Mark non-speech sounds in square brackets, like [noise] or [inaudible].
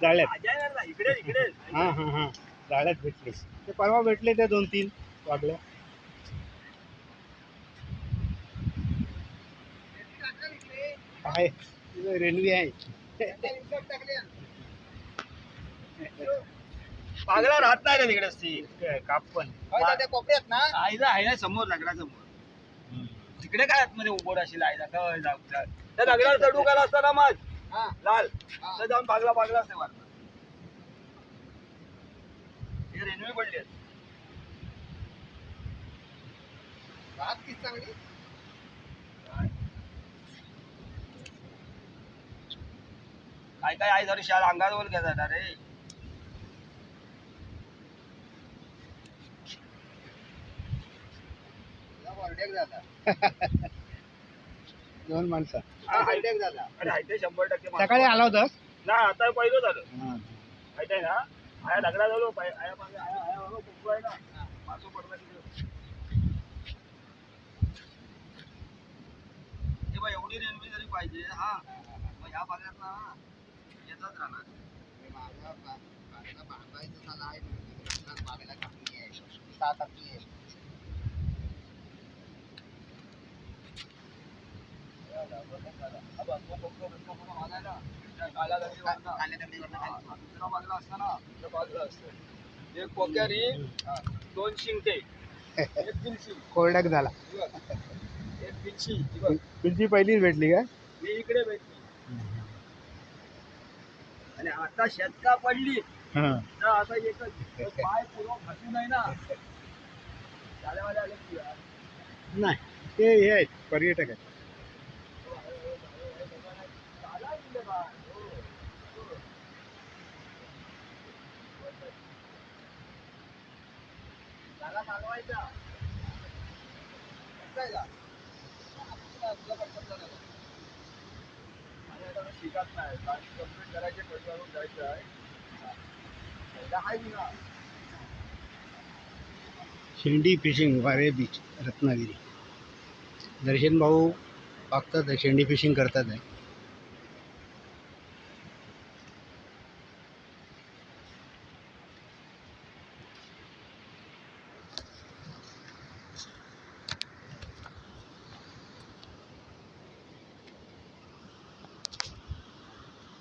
जाळ्यात. इकडे इकडे. हां हां हां जाळ्यात भेटले. ते परवा भेटले ते दोन तीन वागल्या. आहे तिथं रेल्वे आहे. पागला राहत नाही का तिकडे ती काप पण कोपऱ्यात ना. आईला आहे ना समोर दगडा समोर तिकडे काय आतमध्ये उभं राशील आईला काय जाऊ त्या त्या दगडाला चढू गेला असता ना मग? लाल. तर जाऊन पागला पागला असते मारत हे रेल्वे पडली आहे. काय काय आई जरी शाल अंगावर घ्यायचा रे. [laughs] दोन माणसं. अरे हाय ते शंभर टक्के माणूस. सकाळी आला होतास? ना आता पहिलं झालं. हां. माहिती आहे ना? आया दगडा झालो. पाय- आया मागे आया आया मागे कुंकू आहे ना. मासू पडला तिकडे. हे बघ एवढी रेल्वे जरी पाहिजे हा. मग ह्या भागात ना येतच राहणार. एक पोक्यारी दोन शिंगटे एक बिनशी कोरडक झाला. एक बघ. तुझी पहिलीच भेटली का? मी इकडे भेटली आणि आता शतका पडली. हां. तर आता एकच पाय पुरो फसू नाही ना. आले. नाही ते हे आहेत पर्यटक आहेत चाला इकडे बा. हो. चाला चालवायचा. बसायला. आणि आता मी शिकत नाही. जायचं आहे. शेंडी फिशिंग वारे बीच रत्नागिरी. दर्शन भाऊ बघतात आहे, शेंडी फिशिंग करतात आहे.